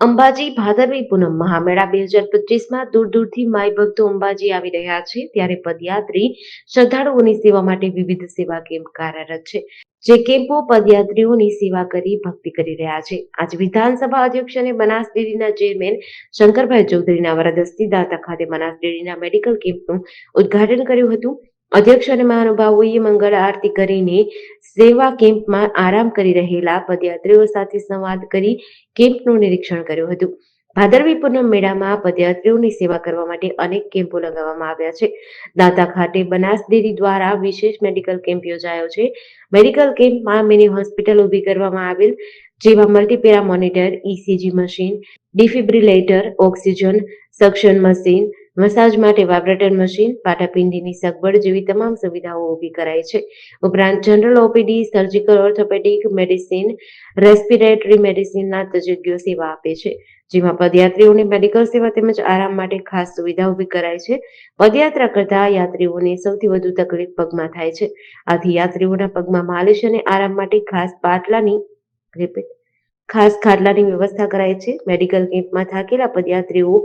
અંબાજી ભાદરવી પૂનમ મહામેળા બે હજાર પચીસમાં દૂર દૂરથી માઈ ભક્તો અંબાજી આવી રહ્યા છે. ત્યારે પદયાત્રી શ્રદ્ધાળુઓની સેવા માટે વિવિધ સેવા કેમ્પ કાર્યરત છે. જે કેમ્પો પદયાત્રીઓની સેવા કરી ભક્તિ કરી રહ્યા છે. આજે વિધાનસભા અધ્યક્ષ અને બનાસ ડેરીના ચેરમેન શંકરભાઈ ચૌધરીના વરદસ્તી દાતા ખાતે બનાસ ડેરીના મેડિકલ કેમ્પનું ઉદ્ઘાટન કર્યું હતું. અધ્યક્ષ અને મહાનુભાવોએ મંગળ આરતી કરીને સેવા કેમ્પમાં આરામ કરી રહેલા પદયાત્રીઓ સાથે સંવાદ કરી કેમ્પનું નિરીક્ષણ કર્યું હતું. ભાદરવી પૂનમ મેળામાં પદયાત્રીઓની સેવા કરવા માટે અનેક કેમ્પો લગાવવામાં આવ્યા છે. દાતા ખાતે બનાસ ડેરી દ્વારા વિશેષ મેડિકલ કેમ્પ યોજાયો છે. મેડિકલ કેમ્પમાં મિની હોસ્પિટલ ઊભી કરવામાં આવેલ, જેમાં multipara monitor ECG machine, defibrillator, oxygen, suction machine massage માટે વાઇબ્રેટર મશીન પાટાપિંડીની સગવડ જેવી તમામ સુવિધાઓ ઊભી કરાઈ છે. ઉપરાંત general OPD, surgical orthopaedic medicine, respiratory મેડિસિનના તજજ્ઞો સેવા આપે છે, જેમાં પદયાત્રીઓને મેડિકલ સેવા તેમજ આરામ માટે ખાસ સુવિધા ઊભી કરાઈ છે. પદયાત્રા કરતા યાત્રીઓને સૌથી વધુ તકલીફ પગમાં થાય છે. આથી યાત્રીઓના પગમાં માલિશ અને આરામ માટે ખાસ પાટલાની રિપીટ ખાસ ખાટલાની વ્યવસ્થા કરાઈ છે. મેડિકલ કેમ્પમાં થાકેલા પદયાત્રીઓ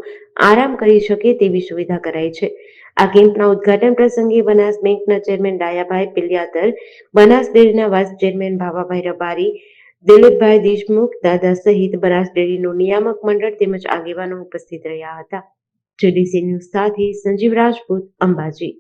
આરામ કરી શકે તેવી સુવિધા કરાઈ છે. આ કેમ્પના ઉદ્ઘાટન પ્રસંગે બનાસ બેંકના ચેરમેન ડાયાભાઈ પિલિયાતર, બનાસ ડેરીના વાઇસ ચેરમેન ભાવાભાઈ રબારી, દિલીપભાઈ દેશમુખ, દાદા સહિત બનાસ ડેરીનું નિયામક મંડળ તેમજ આગેવાનો ઉપસ્થિત રહ્યા હતા. જેડીસી ન્યૂઝ સાથે સંજીવ રાજપૂત અંબાજી.